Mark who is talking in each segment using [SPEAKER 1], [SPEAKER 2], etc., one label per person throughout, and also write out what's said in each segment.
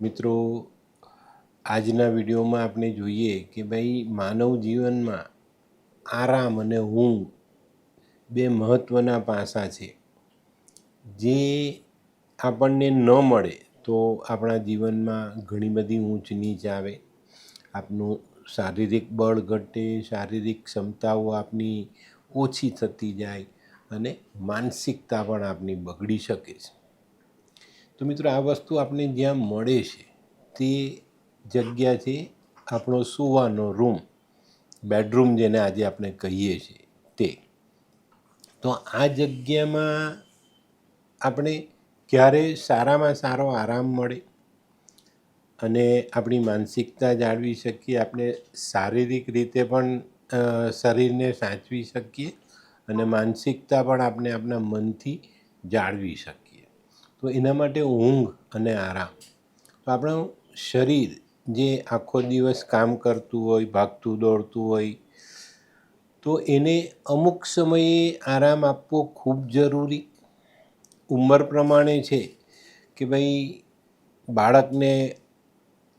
[SPEAKER 1] મિત્રો, આજના વિડીયોમાં આપણે જોઈએ કે ભાઈ માનવ જીવનમાં આરામ અને ઊંઘ બે મહત્ત્વના પાસા છે. જે આપણને ન મળે તો આપણા જીવનમાં ઘણી બધી ઊંચ નીચ આવે. આપનું શારીરિક બળ ઘટે, શારીરિક ક્ષમતાઓ આપની ઓછી થતી જાય અને માનસિકતા પણ આપની બગડી શકે છે. તો મિત્રો આ વસ્તુ આપણે જ્યાં મળે છે તે જગ્યા છે આપણો સુવાનો રૂમ, બેડરૂમ જેને આજે આપણે કહીએ છીએ તે. તો આ જગ્યામાં આપણે ક્યારે સારામાં સારો આરામ મળે અને આપણી માનસિકતા જાળવી શકીએ, આપણે શારીરિક રીતે પણ શરીરને સાચવી શકીએ અને માનસિકતા પણ આપણે આપણા મનથી જાળવી શકીએ. તો એના માટે ઊંઘ અને આરામ. તો આપણું શરીર જે આખો દિવસ કામ કરતું હોય, ભાગતું, દોડતું હોય, તો એને અમુક સમયે આરામ આપવો ખૂબ જરૂરી. ઉંમર પ્રમાણે છે કે ભાઈ બાળકને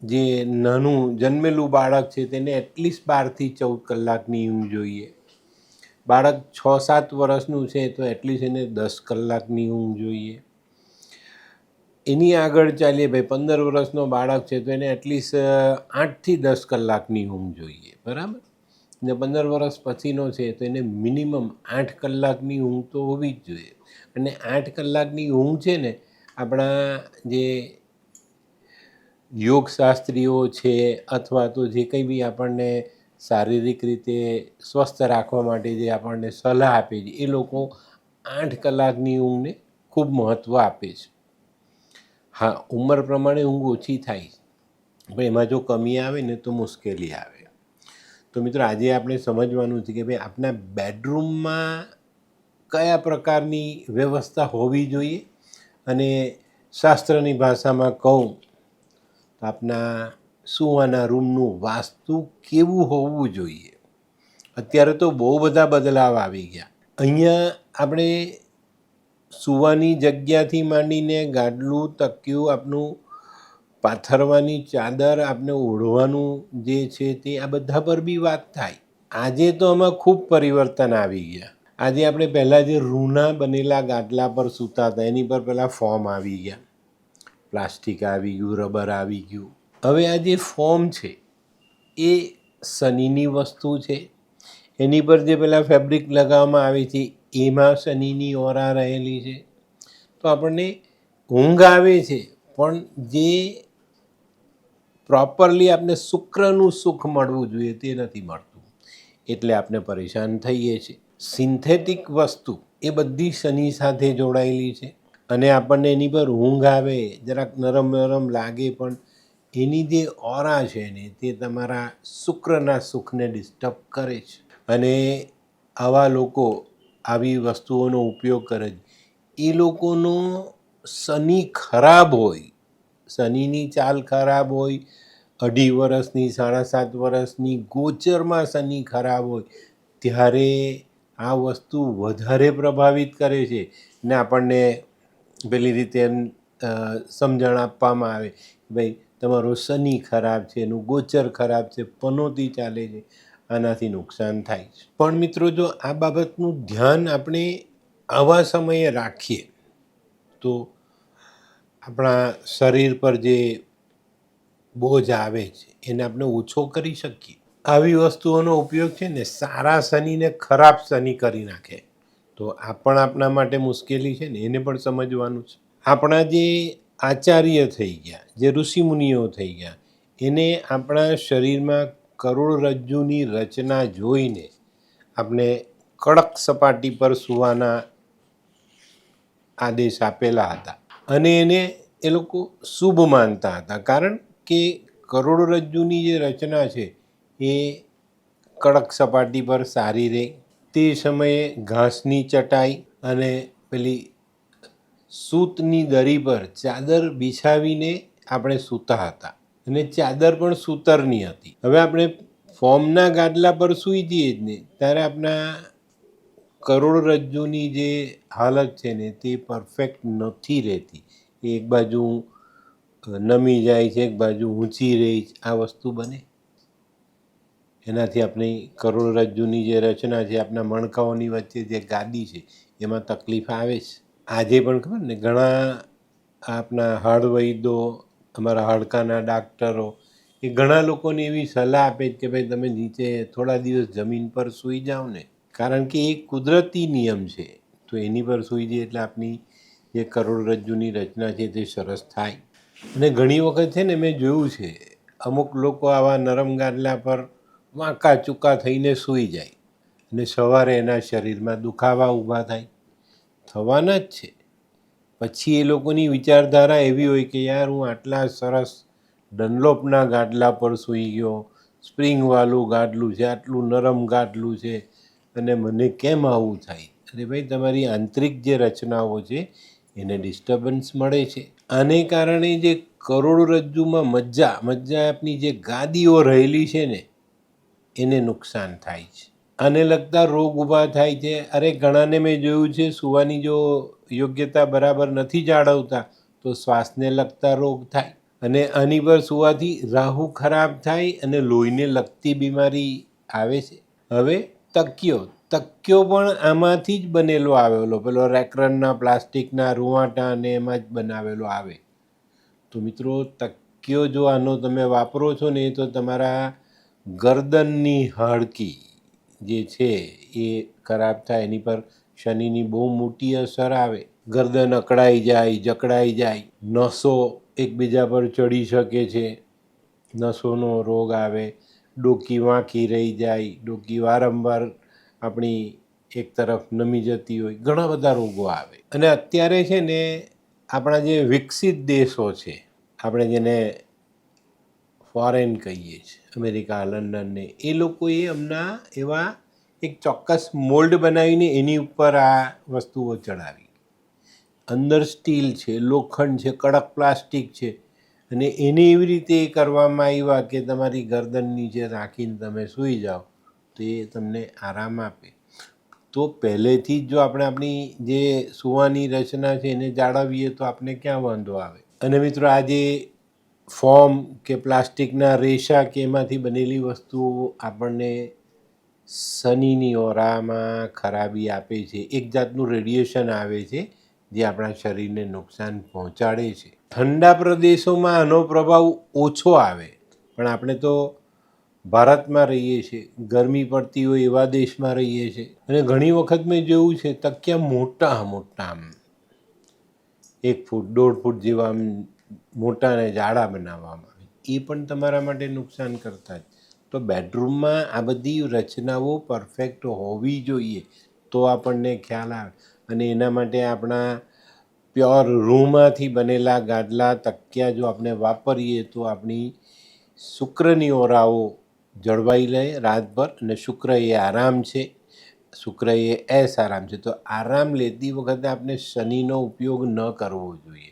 [SPEAKER 1] જે નાનું જન્મેલું બાળક છે તેને એટલીસ્ટ બારથી ચૌદ કલાકની ઊંઘ જોઈએ. બાળક છ સાત વર્ષનું છે તો એટલીસ્ટ એને દસ કલાકની ઊંઘ જોઈએ. એની આગળ ચાલીએ ભાઈ, પંદર વર્ષનો બાળક છે તો એને એટલીસ્ટ આઠથી દસ કલાકની ઊંઘ જોઈએ, બરાબર? ને પંદર વર્ષ પછીનો છે તો એને મિનિમમ આઠ કલાકની ઊંઘ તો હોવી જ જોઈએ. અને આઠ કલાકની ઊંઘ છે ને, આપણા જે યોગશાસ્ત્રીઓ છે અથવા તો જે કંઈ બી આપણને શારીરિક રીતે સ્વસ્થ રાખવા માટે જે આપણને સલાહ આપે છે, એ લોકો આઠ કલાકની ઊંઘને ખૂબ મહત્ત્વ આપે છે. હા, ઉંમર પ્રમાણે ઊંઘ ઓછી થાય. પણ એમાં જો કમી આવે ને તો મુશ્કેલી આવે. તો મિત્રો આજે આપણે સમજવાનું છે કે ભાઈ આપણા બેડરૂમમાં કયા પ્રકારની વ્યવસ્થા હોવી જોઈએ? અને શાસ્ત્રની ભાષામાં કહું, તો આપના સુવાના રૂમનું વાસ્તુ કેવું હોવું જોઈએ? અત્યારે તો બહુ બધા બદલાવ આવી ગયા. અહીંયા આપણે સુવાની જગ્યાથી માંડીને ગાડલું તકિયું આપનું પાથરવાની ચાદર આપણે ઓઢવાનું જે છે તે આ બધા પર બી વાત થાય. આજે તો આમાં ખૂબ પરિવર્તન આવી ગયા. આજે આપણે પહેલાં જે રૂના બનેલા ગાદલા પર સૂતા હતા, એની પર પહેલાં ફોર્મ આવી ગયા. પ્લાસ્ટિક આવી ગયું, રબર આવી ગયું. હવે આ જે ફોર્મ છે, એ શનિની વસ્તુ છે. એની પર જે પહેલાં ફેબ્રિક લગાવવામાં આવે છે એમાં શનિની ઓરા રહેલી છે. તો આપણને ઊંઘ આવે છે, પણ જે પ્રોપરલી આપણે શુક્રનું સુખ મળવું જોઈએ તે નથી મળતું. એટલે આપણે પરેશાન થઈએ છીએ સિન્થેટિક વસ્તુ એ બધી શનિ સાથે જોડાયેલી છે અને આપણને એની પર ઊંઘ આવે, જરાક નરમ નરમ લાગે પણ એની જે ઓરા છે ને તે તમારા શુક્રના સુખને ડિસ્ટર્બ કરે છે. અને આવા લોકો આવી વસ્તુઓનો ઉપયોગ કરે છે એ લોકોનો શનિ ખરાબ હોય શનિની ચાલ ખરાબ હોય અઢી વર્ષની સાડા સાત વર્ષની ગોચરમાં શનિ ખરાબ હોય ત્યારે આ વસ્તુ વધારે પ્રભાવિત કરે છે ને આપણને પેલી રીતે એમ, સમજણ આપવામાં આવે. ભાઈ તમારો શનિ ખરાબ છે એનું ગોચર ખરાબ છે પનોતી ચાલે છે. આનાથી નુકસાન થાય છે. પણ મિત્રો, જો આ બાબતનું ધ્યાન આપણે આવા સમયે રાખીએ, તો આપણા શરીર પર જે બોજ આવે છે, એને આપણે ઓછો કરી શકીએ. આવી વસ્તુઓનો ઉપયોગ છે ને, સારા શનિને ખરાબ શનિ કરી નાખે, તો આ પણ આપણા માટે મુશ્કેલી છે ને, એને પણ સમજવાનું છે. આપણા જે આચાર્ય થઈ ગયા, જે ઋષિમુનિઓ થઈ ગયા, એને આપણા શરીરમાં કરોડરજ્જુની રચના જોઈને આપણે કડક સપાટી પર સૂવાના આદેશ આપેલા હતા. અને એને એ લોકો શુભ માનતા હતા. કારણ કે કરોડરજ્જુની જે રચના છે, એ કડક સપાટી પર સારી રહે. તે સમયે ઘાસની ચટાઈ અને પેલી સૂતની દરી પર ચાદર બિછાવીને આપણે સૂતા હતા. અને ચાદર પણ સૂતરની હતી. હવે આપણે ફોર્મના ગાદલા પર સૂઈ જઈએ જ ને, ત્યારે આપણા કરોડરજ્જુની જે હાલત છે ને, તે પરફેક્ટ નથી રહેતી. એક બાજુ નમી જાય છે, એક બાજુ ઊંચી રહી છે, આ વસ્તુ બને. એનાથી આપણી કરોડરજ્જુની જે રચના છે, આપણા મણકાઓની વચ્ચે જે ગાદી છે, એમાં તકલીફ આવે છે આજે પણ ખબર ને, ઘણા આપણા હળવૈદો અમારા હાડકાના ડાક્ટરો એ ઘણા લોકોને એવી સલાહ આપે કે ભાઈ તમે નીચે થોડા દિવસ જમીન પર સૂઈ જાઓ ને. કારણ કે એ કુદરતી નિયમ છે. તો એની પર સૂઈ જઈએ એટલે આપની જે કરોડરજ્જુની રચના છે તે સરસ થાય. અને ઘણી વખત છે ને મેં જોયું છે, અમુક લોકો આવા નરમ ગાદલા પર વાંકા ચૂકા થઈને સૂઈ જાય. અને સવારે એના શરીરમાં દુખાવા ઊભા થાય. થવાના જ છે. પછી એ લોકોની વિચારધારા એવી હોય કે યાર હું આટલા સરસ ડનલોપના ગાદલા પર સૂઈ ગયો, સ્પ્રિંગવાળું ગાદલું છે, આટલું નરમ ગાદલું છે અને મને કેમ આવું થાય? અરે ભાઈ, તમારી આંતરિક જે રચનાઓ છે એને ડિસ્ટર્બન્સ મળે છે. આને કારણે જે કરોડરજ્જુમાં મજ્જા મજ્જા આપની જે ગાદીઓ રહેલી છે ને, એને નુકસાન થાય છે. આને લગતા રોગ ઊભા થાય છે. અરે, ઘણાને મેં જોયું છે, સુવાની જો યોગ્યતા બરાબર નથી જાળવતા, તો શ્વાસને લગતા રોગ થાય અને આની પર સુવાથી રાહુ ખરાબ થાય અને લોહીને લગતી બીમારી આવે છે. હવે તકિયો તકિયો પણ આમાંથી જ બનેલો આવેલો, પેલો રેકરનના, પ્લાસ્ટિકના, રૂવાટા અને એમાં જ બનાવેલો આવે. તો મિત્રો, તકિયો જો આનો તમે વાપરો છો ને, તો તમારા ગરદનની હાડકી જે છે એ ખરાબ થાય, એની પર શનિની બહુ મોટી અસર આવે. ગરદન અકળાઈ જાય, જકડાઈ જાય. નસો એકબીજા પર ચડી શકે છે. નસોનો રોગ આવે. ડોકી વાંકી રહી જાય. ડોકી વારંવાર આપણી એક તરફ નમી જતી હોય. ઘણા બધા રોગો આવે. અને અત્યારે છે ને, આપણા જે વિકસિત દેશો છે, આપણે જેને ફોરેન કહીએ છીએ, અમેરિકા લંડનને એ લોકોએ હમણાં એવા એક ચોક્કસ મોલ્ડ બનાવીને એની ઉપર આ વસ્તુઓ ચડાવી. અંદર સ્ટીલ છે, લોખંડ છે, કડક પ્લાસ્ટિક છે. અને એને એવી રીતે કરવામાં આવ્યા કે તમારી ગરદન નીચે રાખીને તમે સૂઈ જાઓ, તો એ તમને આરામ આપે. તો પહેલેથી જ જો આપણે આપણી જે સૂવાની રચના છે એને જાળવીએ તો આપણે ક્યાં વાંધો આવે? અને મિત્રો આજે ફોર્મ કે પ્લાસ્ટિકના રેશા કે એમાંથી બનેલી વસ્તુઓ આપણને શનિની ઓરામાં ખરાબી આપે છે. એક જાતનું રેડિયેશન આવે છે જે આપણા શરીરને નુકસાન પહોંચાડે છે. ઠંડા પ્રદેશોમાં આનો પ્રભાવ ઓછો આવે. પણ આપણે તો ભારતમાં રહીએ છીએ, ગરમી પડતી હોય એવા દેશમાં રહીએ છીએ. અને ઘણી વખત મેં જોયું છે, તકિયા મોટા મોટા આમ. એક ફૂટ, દોઢ ફૂટ જેવા આમ મોટા અને જાડા બનાવવામાં આવે. એ પણ તમારા માટે નુકસાન કરતા જ તો બેડરૂમમાં આ બધી રચનાઓ પરફેક્ટ હોવી જોઈએ તો આપણને ખ્યાલ આવે. અને એના માટે આપણા પ્યોર રૂમાંથી બનેલા ગાદલા તકિયા જો આપણે વાપરીએ તો આપણી શુક્રની ઓરાઓ જળવાઈ રહે રાતભર અને શુક્ર એ આરામ છે. શુક્ર એ એસ આરામ છે. તો આરામ લેતી વખતે આપણે શનિનો ઉપયોગ ન કરવો જોઈએ.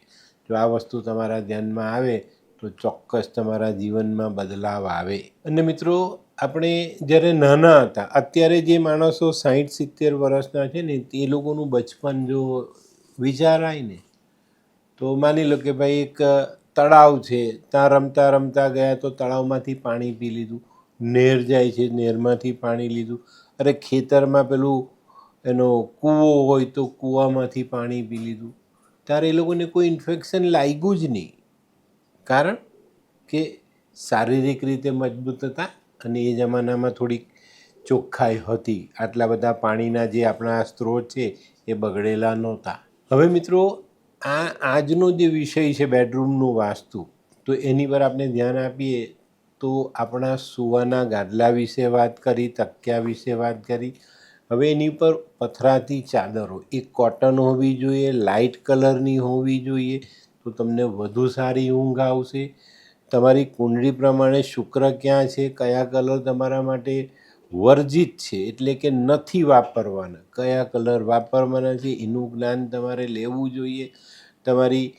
[SPEAKER 1] જો આ વસ્તુ તમારા ધ્યાનમાં આવે તો ચોક્કસ તમારા જીવનમાં બદલાવ આવે. અને મિત્રો, આપણે જ્યારે નાના હતા, અત્યારે જે માણસો સાઠ સિત્તેર વર્ષના છે ને, તે લોકોનું બચપન જો વિચારાય ને, તો માની લો કે ભાઈ એક તળાવ છે, ત્યાં રમતા રમતા ગયા તો તળાવમાંથી પાણી પી લીધું નહેર જાય છે નહેરમાંથી પાણી લીધું. અરે ખેતરમાં પેલું એનો કૂવો હોય તો કૂવામાંથી પાણી પી લીધું. ત્યારે એ લોકોને કોઈ ઇન્ફેક્શન લાગ્યું જ નહીં. કારણ કે શારીરિક રીતે મજબૂત હતા અને એ જમાનામાં થોડીક ચોખ્ખાઈ હતી. આટલા બધા પાણીના જે આપણા સ્ત્રોત છે એ બગડેલા નહોતા. હવે મિત્રો, આ આજનો જે વિષય છે બેડરૂમનું વાસ્તુ, તો એની પર આપણે ધ્યાન આપીએ તો આપણા સુવાના ગાદલા વિશે વાત કરી, તકિયા વિશે વાત કરી. હવે એની પર પથરાતી ચાદરો, એ કોટન હોવી જોઈએ લાઇટ કલરની હોવી જોઈએ તો તમને વધુ સારી ઊંઘ આવશે. તમારી કુંડળી પ્રમાણે શુક્ર ક્યાં છે? કયા કલર તમારા માટે વર્જિત છે? એટલે કે નથી વાપરવાના. કયા કલર વાપરવાના છે? એનું જ્ઞાન તમારે લેવું જોઈએ. તમારી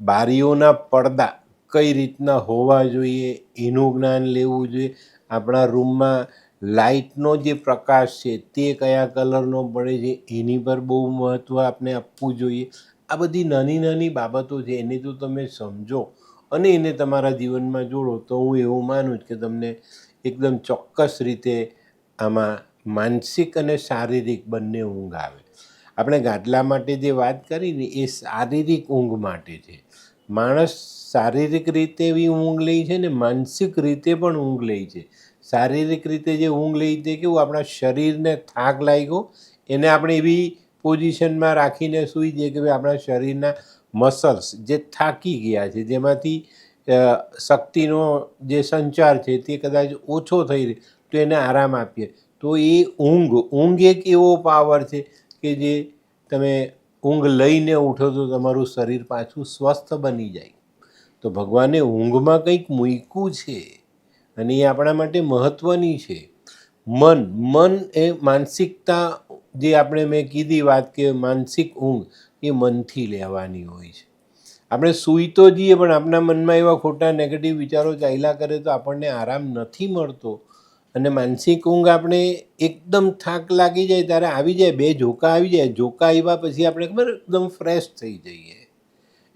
[SPEAKER 1] બારીઓના પડદા કઈ રીતના હોવા જોઈએ? એનું જ્ઞાન લેવું જોઈએ. આપણા રૂમમાં લાઇટનો જે પ્રકાશ છે તે કયા કલરનો પડે છે? એની પર બહુ મહત્ત્વ આપણે આપવું જોઈએ. આ બધી નાની નાની બાબતો છે, એને જો તમે સમજો અને એને તમારા જીવનમાં જોડો તો હું એવું માનું છું કે તમને એકદમ ચોક્કસ રીતે આમાં માનસિક અને શારીરિક બંને ઊંઘ આવે. આપણે ગાદલા માટે જે વાત કરી ને, એ શારીરિક ઊંઘ માટે છે. માણસ શારીરિક રીતે એવી ઊંઘ લે છે ને, માનસિક રીતે પણ ઊંઘ લે છે. શારીરિક રીતે જે ઊંઘ લે છે કેવું? આપણા શરીરને થાક લાગ્યો, એને આપણે એવી પોઝિશનમાં રાખીને સૂઈ જઈએ કે ભાઈ આપણા શરીરના મસલ્સ જે થાકી ગયા છે, જેમાંથી શક્તિનો જે સંચાર છે તે કદાચ ઓછો થઈ રહ્યો તો એને આરામ આપીએ. તો એ ઊંઘ ઊંઘ એક એવો પાવર છે કે જે તમે ઊંઘ લઈને ઉઠો તો તમારું શરીર પાછું સ્વસ્થ બની જાય. તો ભગવાને ઊંઘમાં કંઈક મૂક્યું છે અને એ આપણા માટે મહત્ત્વની છે. મન મન એ માનસિકતા જે આપણે મેં કીધી વાત કે માનસિક ઊંઘ એ મનથી લેવાની હોય છે. આપણે સૂઈ તો જઈએ પણ આપણા મનમાં એવા ખોટા નેગેટિવ વિચારો ચાલ્યા કરે તો આપણને આરામ નથી મળતો. અને માનસિક ઊંઘ આપણે એકદમ થાક લાગી જાય ત્યારે આવી જાય, બે ઝોકા આવી જાય, ઝોકા આવ્યા પછી આપણે ખબર એકદમ ફ્રેશ થઈ જઈએ.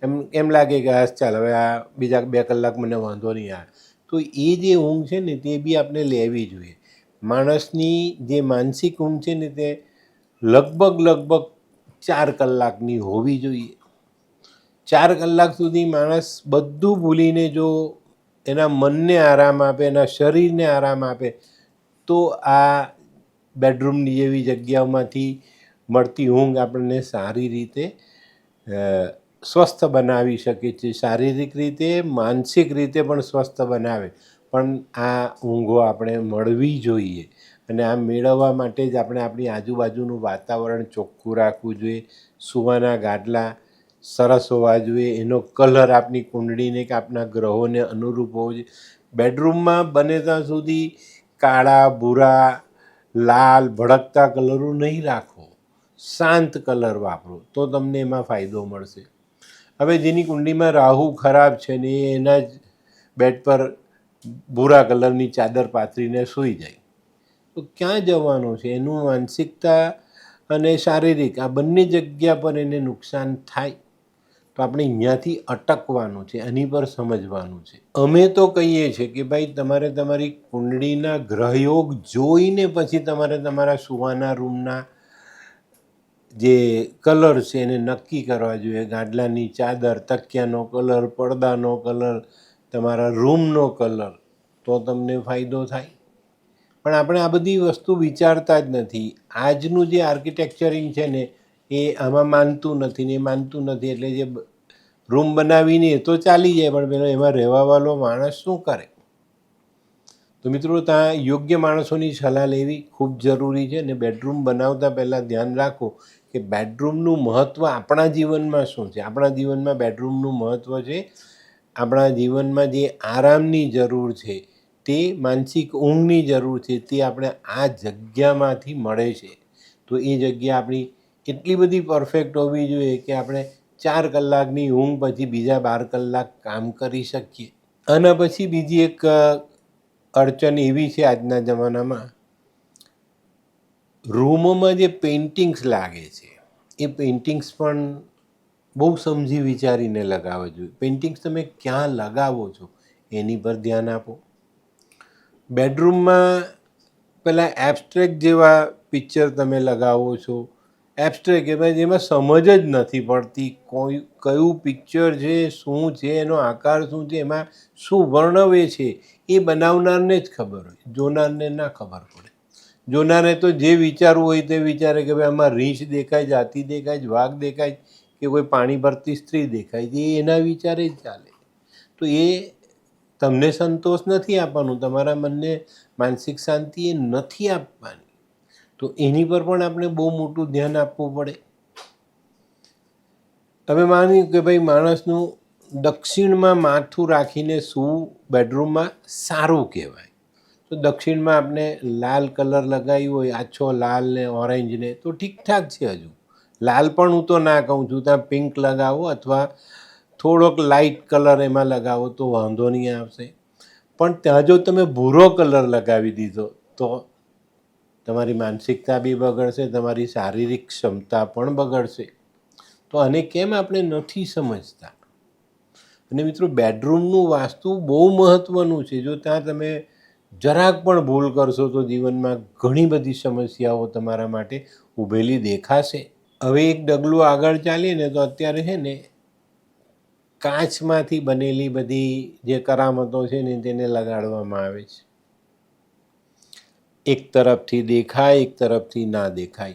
[SPEAKER 1] એમ એમ લાગે કે હા, ચાલ હવે આ બીજા બે કલાક મને વાંધો નહીં આ. તો એ જે ઊંઘ છે ને તે બી આપણે લેવી જોઈએ. માણસની જે માનસિક ઊંઘ છે ને તે લગભગ લગભગ ચાર કલાકની હોવી જોઈએ. ચાર કલાક સુધી માણસ બધું ભૂલીને જો એના મનને આરામ આપે, એના શરીરને આરામ આપે, તો આ બેડરૂમની જેવી જગ્યાઓમાંથી મળતી ઊંઘ આપણને સારી રીતે સ્વસ્થ બનાવી શકે છે. શારીરિક રીતે, માનસિક રીતે પણ સ્વસ્થ બનાવે. પણ આ ઊંઘો આપણે મળવી જોઈએ. અને આ મેળવવા માટે જ આપણે આપણી આજુબાજુનું વાતાવરણ ચોખ્ખું રાખવું જોઈએ, સુવાના ગાદલા સરસ હોવા જોઈએ, એનો કલર આપની કુંડળીને કે આપણા ગ્રહોને અનુરૂપ હોવો જોઈએ. બેડરૂમમાં બને ત્યાં સુધી કાળા, ભૂરા, લાલ, ભડકતા કલરો નહીં રાખો. શાંત કલર વાપરો, તો તમને એમાં ફાયદો મળશે. હવે જેની કુંડલીમાં રાહુ ખરાબ છે ને, એના જ બેડ પર ભૂરા કલરની ચાદર પાથરીને સૂઈ જાય. તો ક્યાં જવાનું છે? એનું માનસિકતા અને શારીરિક, આ બંને જગ્યા પર એને નુકસાન થાય. તો આપણે અહીંયાથી અટકવાનું છે, એની પર સમજવાનું છે. અમે તો કહીએ છીએ કે ભાઈ, તમારે તમારી કુંડળીના ગ્રહયોગ જોઈને પછી તમારે તમારા સુવાના રૂમના જે કલર છે એને નક્કી કરવા જોઈએ. ગાડલાની ચાદર, તકિયાનો કલર, પડદાનો કલર, તમારા રૂમનો કલર, તો તમને ફાયદો થાય. પણ આપણે આ બધી વસ્તુ વિચારતા જ નથી. આજનું જે આર્કિટેક્ચરિંગ છે ને, એ આમાં માનતું નથી ને એ માનતું નથી. એટલે જે રૂમ બનાવીને એ તો ચાલી જાય, પણ પેલો એમાં રહેવાવાળો માણસ શું કરે? તો મિત્રો ત્યાં યોગ્ય માણસોની સલાહ લેવી ખૂબ જરૂરી છે અને બેડરૂમ બનાવતા પહેલાં ધ્યાન રાખો કે બેડરૂમનું મહત્ત્વ આપણા જીવનમાં શું છે? આપણા જીવનમાં બેડરૂમનું મહત્ત્વ છે. આપણા જીવનમાં જે આરામની જરૂર છે તે માનસિક ઊંઘની જરૂર છે, તે આપણે આ જગ્યામાંથી મળે છે. તો એ જગ્યા આપણી એટલી બધી પરફેક્ટ હોવી જોઈએ કે આપણે ચાર કલાકની ઊંઘ પછી બીજા બાર કલાક કામ કરી શકીએ. અને પછી બીજી એક અડચણ એવી છે આજના જમાનામાં. રૂમોમાં જે પેઇન્ટિંગ્સ લાગે છે, એ પેઇન્ટિંગ્સ પણ બહુ સમજી વિચારીને લગાવવા જોઈએ. પેઇન્ટિંગ્સ તમે ક્યાં લગાવો છો એની પર ધ્યાન આપો. બેડરૂમમાં પેલા એબસ્ટ્રેક જેવા પિક્ચર તમે લગાવો છો. એબસ્ટ્રેક એટલે જેમાં સમજ જ નથી પડતી કોઈ, કયું પિક્ચર છે, શું છે, એનો આકાર શું છે, એમાં શું વર્ણવે છે, એ બનાવનારને જ ખબર હોય. જોનારને ના ખબર પડે. જોનારે તો જે વિચારવું હોય તે વિચારે કે ભાઈ આમાં રીંછ દેખાય જાતિ દેખાય વાઘ દેખાય કે કોઈ પાણી ભરતી સ્ત્રી દેખાય છે એના વિચારે જ ચાલે. તો એ તમને સંતોષ નથી આપવાનું, તમારા મનને માનસિક શાંતિ એ નથી આપવાની. તો એની પર પણ આપણે બહુ મોટું ધ્યાન આપવું પડે. તમે માન્યું કે ભાઈ માણસનું દક્ષિણમાં માથું રાખીને સૂવું બેડરૂમમાં સારું કહેવાય. તો દક્ષિણમાં આપણે લાલ કલર લગાવ્યો હોય, આછો લાલ ને ઓરેન્જ ને તો ઠીકઠાક છે હજુ. લાલ પણ હું તો ના કહું છું, ત્યાં પિંક લગાવો અથવા થોડોક લાઇટ કલર એમાં લગાવો તો વાંધો નહીં આવશે. પણ ત્યાં જો તમે ભૂરો કલર લગાવી દીધો, તો તમારી માનસિકતા બી બગડશે, તમારી શારીરિક ક્ષમતા પણ બગડશે. તો આને કેમ આપણે નથી સમજતા? અને મિત્રો બેડરૂમનું વાસ્તુ બહુ મહત્ત્વનું છે. જો ત્યાં તમે જરાક પણ ભૂલ કરશો, તો જીવનમાં ઘણી બધી સમસ્યાઓ તમારા માટે ઊભેલી દેખાશે. હવે એક ડગલું આગળ ચાલીએ ને, તો અત્યારે છે ને કાચમાંથી બનેલી બધી જે કરામતો છે ને તેને લગાડવામાં આવે છે. એક તરફથી દેખાય, એક તરફથી ના દેખાય.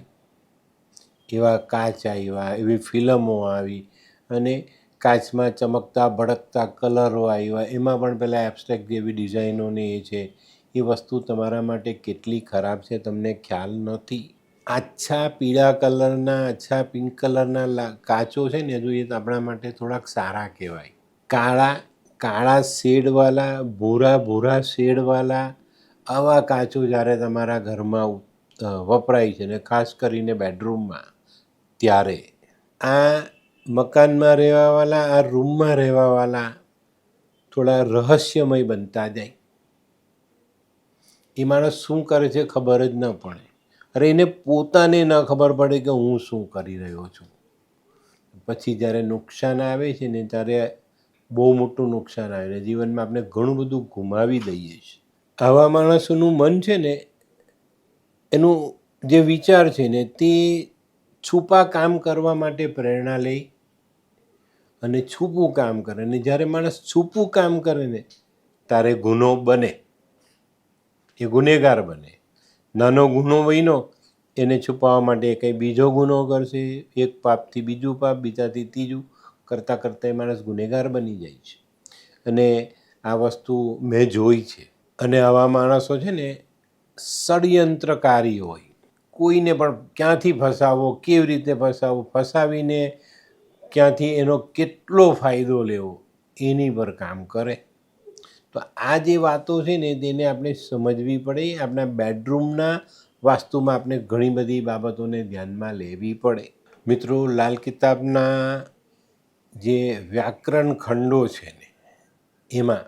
[SPEAKER 1] એવા કાચ આવ્યા, એવી ફિલ્મો આવી અને કાચમાં ચમકતા, ભડકતા કલરો આવ્યા. એમાં પણ પેલા એબ્સ્ટ્રેક્ટ જેવી ડિઝાઇનોની એ છે, એ વસ્તુ તમારા માટે કેટલી ખરાબ છે, તમને ખ્યાલ નથી. આછા પીળા કલરના, આછા પિંક કલરના કાચો છે ને, હજુ એ આપણા માટે થોડાક સારા કહેવાય. કાળા કાળા શેડવાળા ભૂરા ભૂરા શેડવાળા આવા કાચો જ્યારે તમારા ઘરમાં વપરાય છે ને, ખાસ કરીને બેડરૂમમાં, ત્યારે આ મકાનમાં રહેવાવાળા આ રૂમમાં રહેવાવાળા થોડા રહસ્યમય બનતા જાય. એ માણસ શું કરે છે ખબર જ ન પડે. અરે એને પોતાને ન ખબર પડે કે હું શું કરી રહ્યો છું. પછી જ્યારે નુકસાન આવે છે ને, ત્યારે બહુ મોટું નુકસાન આવે ને, જીવનમાં આપણે ઘણું બધું ગુમાવી દઈએ છીએ. આવા માણસોનું મન છે ને, એનું જે વિચાર છે ને, તે છુપા કામ કરવા માટે પ્રેરણા લે અને છૂપું કામ કરે. અને જ્યારે માણસ છૂપું કામ કરે ને, ત્યારે ગુનો બને. એ ગુનેગાર બને. નાનો ગુનો બન્યો એને છુપાવવા માટે કંઈ બીજો ગુનો કરશે? એક પાપથી બીજું પાપ, બીજાથી ત્રીજું, કરતાં કરતાં એ માણસ ગુનેગાર બની જાય છે. અને આ વસ્તુ મેં જોઈ છે. અને આવા માણસો છે ને, ષડયંત્રકારી હોય. કોઈને પણ ક્યાંથી ફસાવો, કેવી રીતે ફસાવો, ફસાવીને ક્યાંથી એનો કેટલો ફાયદો લેવો, એની પર કામ કરે. તો આ જે વાતો છે ને, તેને આપણે સમજવી પડે. આપણા બેડરૂમના વાસ્તુમાં આપણે ઘણી બધી બાબતોને ધ્યાનમાં લેવી પડે. મિત્રો, લાલ કિતાબના જે વ્યાકરણ ખંડો છે ને, એમાં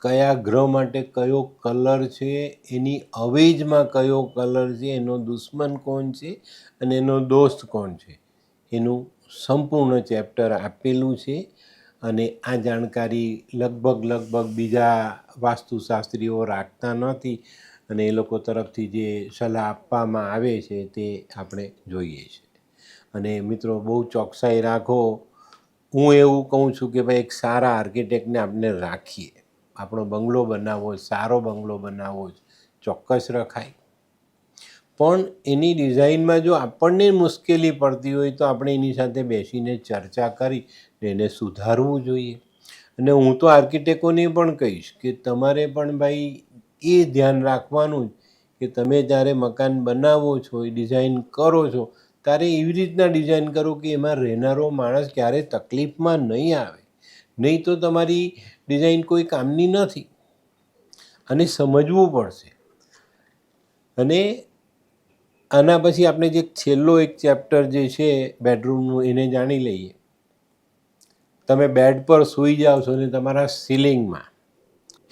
[SPEAKER 1] કયા ગ્રહ માટે કયો કલર છે, એની અવેજમાં કયો કલર છે, એનો દુશ્મન કોણ છે અને એનો દોસ્ત કોણ છે, એનું સંપૂર્ણ ચેપ્ટર આપેલું છે. અને આ જાણકારી લગભગ લગભગ બીજા વાસ્તુશાસ્ત્રીઓ રાખતા નથી અને એ લોકો તરફથી જે સલાહ આપવામાં આવે છે તે આપણે જોઈએ છીએ અને મિત્રો, બહુ ચોકસાઈ રાખો. હું એવું કહું છું કે ભાઈ, એક સારા આર્કિટેક્ટને આપણે રાખીએ. આપણો બંગલો બનાવવો સારો બંગલો બનાવવો ચોક્કસ રખાય. પણ એની ડિઝાઇનમાં જો આપણને મુશ્કેલી પડતી હોય તો આપણે એની સાથે બેસીને ચર્ચા કરી એને સુધારવું જોઈએ. અને હું તો આર્કિટેક્ટોને પણ કહીશ કે તમારે પણ ભાઈ એ ધ્યાન રાખવાનું જ કે તમે જ્યારે મકાન બનાવો છો, એ ડિઝાઇન કરો છો, ત્યારે એવી રીતના ડિઝાઇન કરો કે એમાં રહેનારો માણસ ક્યારે તકલીફમાં નહીં આવે. નહીં તો તમારી ડિઝાઇન કોઈ કામની નથી. અને સમજવું પડશે. અને આના પછી આપણે જે છેલ્લો એક ચેપ્ટર જે છે બેડરૂમનું એને જાણી લઈએ. તમે બેડ પર સૂઈ જાઓ છો ને તમારા સીલિંગમાં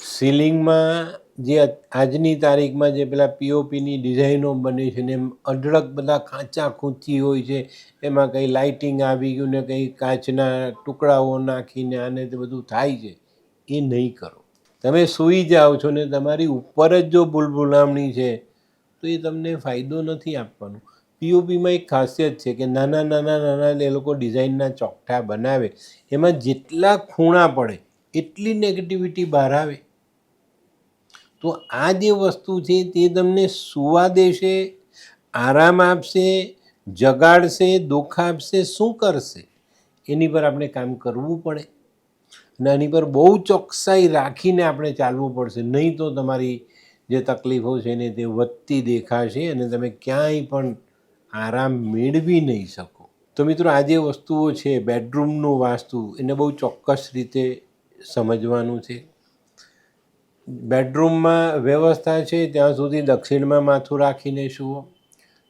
[SPEAKER 1] સીલિંગમાં જે આજની તારીખમાં જે પેલા પીઓપીની ડિઝાઇનો બની છે ને અઢળક બધા ખાંચા ખૂંચી હોય છે, એમાં કંઈ લાઇટિંગ આવી ગયું ને કંઈ કાચના ટુકડાઓ નાખીને આને તે બધું થાય છે, એ નહીં કરો. તમે સૂઈ જાઓ છો ને તમારી ઉપર જ જો ભૂલભુલામણી છે તો એ તમને ફાયદો નથી આપવાનો. પીઓપીમાં એક ખાસિયત છે કે નાના નાના નાના એ લોકો ડિઝાઇનના ચોકઠા બનાવે. એમાં જેટલા ખૂણા પડે, એટલી નેગેટિવિટી બહાર આવે. તો આ જે વસ્તુ છે તે તમને સુવા દેશે, આરામ આપશે, જગાડશે, દુઃખ આપશે, શું કરશે? એની પર આપણે કામ કરવું પડે. અને આની પર બહુ ચોકસાઈ રાખીને આપણે ચાલવું પડશે. નહીં તો તમારી જે તકલીફો છે ને તે વધતી દેખાશે અને તમે ક્યાંય પણ આરામ મેળવી નહીં શકો. તો મિત્રો, આ જે વસ્તુઓ છે, બેડરૂમનું વાસ્તુ, એને બહુ ચોક્કસ રીતે સમજવાનું છે. બેડરૂમમાં વ્યવસ્થા છે, ત્યાં સુધી દક્ષિણમાં માથું રાખીને શુઓ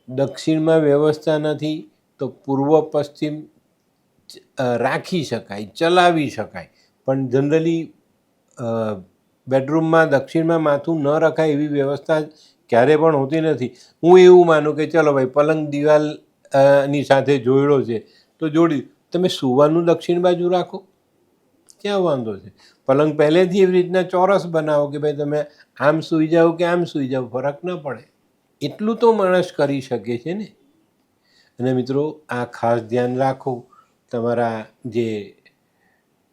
[SPEAKER 1] દક્ષિણમાં વ્યવસ્થા નથી, તો પૂર્વ પશ્ચિમ રાખી શકાય, ચલાવી શકાય. પણ જનરલી બેડરૂમમાં, દક્ષિણમાં માથું ન રખાય એવી વ્યવસ્થા ક્યારે પણ હોતી નથી. હું એવું માનું કે ચલો ભાઈ, પલંગ દિવાલની સાથે જોડ્યો છે, તો જોડી, તમે સૂવાનું દક્ષિણ બાજુ રાખો. ક્યાં વાંધો છે? પલંગ પહેલેથી એવી રીતના ચોરસ બનાવો કે ભાઈ તમે આમ સૂઈ જાઓ કે આમ સૂઈ જાઓ, ફરક ન પડે. એટલું તો માણસ કરી શકે છે ને. અને મિત્રો, આ ખાસ ધ્યાન રાખો, તમારા જે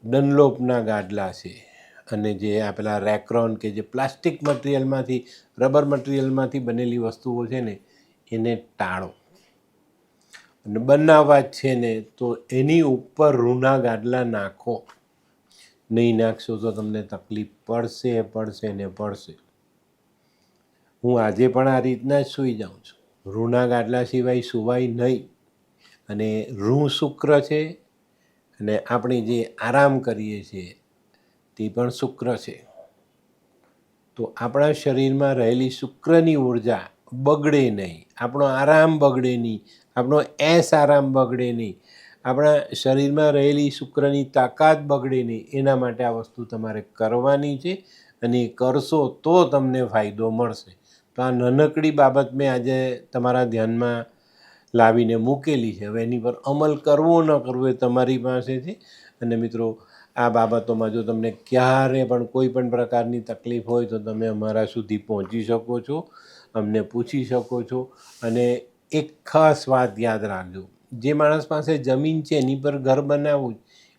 [SPEAKER 1] ડનલોપના ગાડલા છે અને જે આ પેલા રેક્રોન કે જે પ્લાસ્ટિક મટીરિયલમાંથી, રબર મટીરિયલમાંથી બનેલી વસ્તુઓ છે ને, એને ટાળો. અને બનાવવા છે ને, તો એની ઉપર રૂના ગાડલા નાખો. નહીં નાખશો તો તમને તકલીફ પડશે પડશે ને પડશે. હું આજે પણ આ રીતના જ સૂઈ જાઉં છું. રૂના ગાડલા સિવાય સુવાય નહીં. અને રૂ શુક્ર છે, અને આપણે જે આરામ કરીએ છીએ તે પણ શુક્ર છે. તો આપણા શરીરમાં રહેલી શુક્રની ઊર્જા બગડે નહીં. આપણો આરામ બગડે નહીં. આપણો એસ આરામ બગડે નહીં. આપણા શરીરમાં રહેલી શુક્રની તાકાત બગડે નહીં. એના માટે આ વસ્તુ તમારે કરવાની છે અને કરશો તો તમને ફાયદો મળશે. તો આ નાનકડી બાબત મેં આજે તમારા ધ્યાનમાં લાવીને મૂકેલી છે. હવે એની પર અમલ કરવો ન કરવો એ તમારી પાસે છે. અને મિત્રો આ બાબતોમાં જો તમને ક્યારે પણ કોઈ પણ પ્રકારની તકલીફ હોય તો તમે અમારા સુધી પહોંચી શકો છો, અમને પૂછી શકો છો અને એક ખાસ વાત યાદ રાખજો. જે માણસ પાસે જમીન છે એની પર ઘર બનાવવું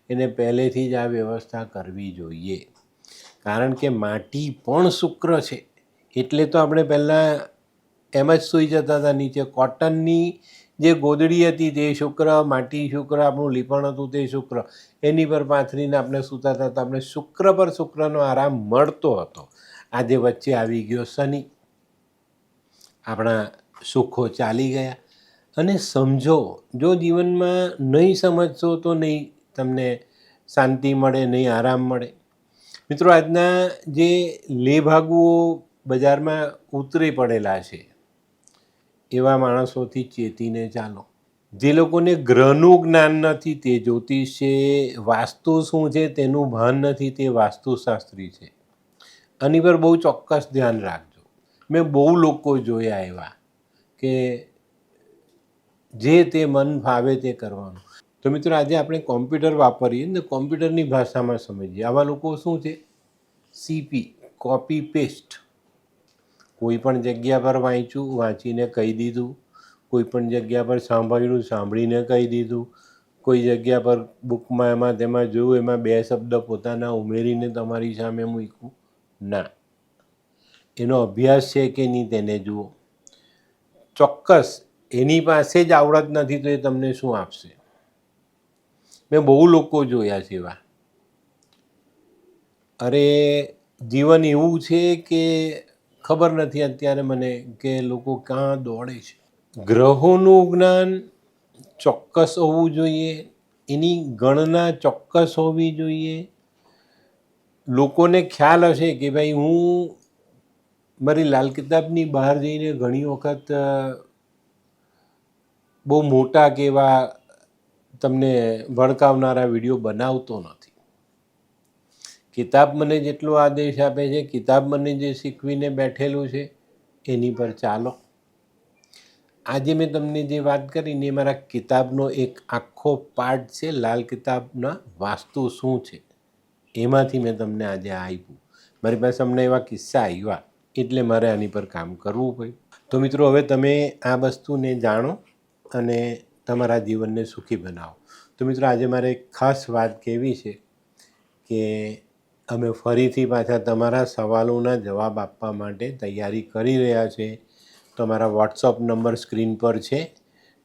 [SPEAKER 1] એને પહેલેથી જ આ વ્યવસ્થા કરવી જોઈએ. કારણ કે માટી પણ શુક્ર છે. એટલે તો આપણે પહેલાં એમ જ સૂઈ જતા હતા નીચે. કોટનની જે ગોદડી હતી તે શુક્ર, માટી શુક્ર, આપણું લીપણ હતું તે શુક્ર. એની પર પાથરીને આપણે સૂતા હતા આપણે શુક્ર પર શુક્રનો આરામ મળતો હતો. આજે વચ્ચે આવી ગયો શનિ. આપણા સુખો ચાલી ગયા. અને સમજો, જો જીવનમાં નહીં સમજશો તો નહીં તમને શાંતિ મળે, નહીં આરામ મળે. મિત્રો, આજના જે લેભાગુઓ બજારમાં ઉતરી પડેલા છે એવા માણસોથી ચેતીને ચાલો. જે લોકોને ગ્રહનું જ્ઞાન નથી, તે જ્યોતિષ છે વાસ્તુ શું છે, તેનું ભાન નથી, તે વાસ્તુશાસ્ત્રી છે. આની પર બહુ ચોક્કસ ધ્યાન રાખજો. મેં બહુ લોકો જોયા એવા કે જે તે મન ફાવે તે કરવાનું. તો મિત્રો આજે આપણે કોમ્પ્યુટર વાપરીએ ને કોમ્પ્યુટરની ભાષામાં સમજીએ. આવા લોકો શું છે? CP, copy, paste. કોઈ પણ જગ્યા પર વાંચ્યું, વાંચીને કહી દીધું. કોઈ પણ જગ્યા પર સાંભળ્યું, સાંભળીને કહી દીધું. કોઈ જગ્યા પર બુકમાં એમાં તેમાં જોયું, એમાં બે શબ્દ પોતાના ઉમેરીને તમારી સામે મૂક્યું? ના. એનો અભ્યાસ છે કે નહીં તેને જુઓ. ચોક્કસ, એની પાસે જ આવડત નથી તો એ તમને શું આપશે? મેં બહુ લોકો જોયા છે અરે, જીવન એવું છે કે ખબર નથી અત્યારે મને કે લોકો ક્યાં દોડે છે. ગ્રહોનું જ્ઞાન ચોક્કસ હોવું જોઈએ, એની ગણના ચોક્કસ હોવી જોઈએ. લોકોને ખ્યાલ હશે કે ભાઈ હું મારી લાલ કિતાબની બહાર જઈને ઘણી વખત બહુ મોટા કેવા તમને ભડકાવનારા વીડિયો બનાવતો નથી કિતાબ મને જેટલો આદેશ આપે છે, કિતાબ મને જે શીખવીને બેઠેલું છે, એની પર ચાલો. આજે મેં તમને જે વાત કરી ને એ મારા કિતાબનો એક આખો પાર્ટ છે, લાલ કિતાબના વાસ્તુ શું છે, એમાંથી મેં તમને આજે આપ્યું. મારી પાસે અમને એવા કિસ્સા આવ્યા, એટલે મારે આની પર કામ કરવું પડ્યું. તો મિત્રો, હવે તમે આ વસ્તુને જાણો અને તમારા જીવનને સુખી બનાવો. તો મિત્રો, આજે મારે એક ખાસ વાત કહેવી છે કે અમે ફરીથી પાછા તમારા સવાલોના જવાબ આપવા માટે તૈયારી કરી રહ્યા છે. તમારા વોટ્સઅપ નંબર સ્ક્રીન પર છે.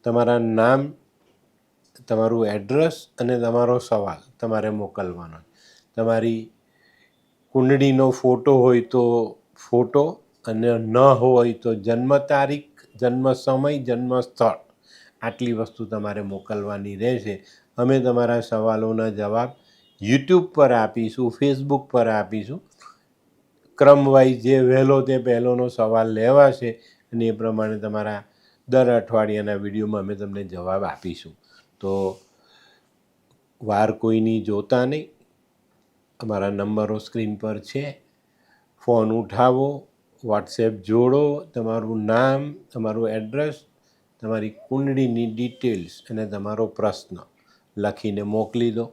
[SPEAKER 1] તમારા નામ, તમારું એડ્રેસ અને તમારો સવાલ તમારે મોકલવાનો તમારી કુંડળીનો ફોટો હોય તો ફોટો અને ન હોય તો જન્મ તારીખ, જન્મ સમય, જન્મ સ્થળ આટલી વસ્તુ તમારે મોકલવાની રહેશે. અમે તમારા સવાલોના જવાબ યુટ્યુબ પર આપીશું, ફેસબુક પર આપીશું. ક્રમવાઇઝ જે વહેલો તે પહેલોનો સવાલ લેવાશે અને એ પ્રમાણે તમારા દર અઠવાડિયાના વિડીયોમાં અમે તમને જવાબ આપીશું. તો વાર કોઈની જોતા નહીં. અમારા નંબરો સ્ક્રીન પર છે. ફોન ઉઠાવો, વોટ્સએપ જોડો, તમારું નામ, તમારું એડ્રેસ, તમારી કુંડળીની ડિટેલ્સ અને તમારો પ્રશ્ન લખીને મોકલી દો.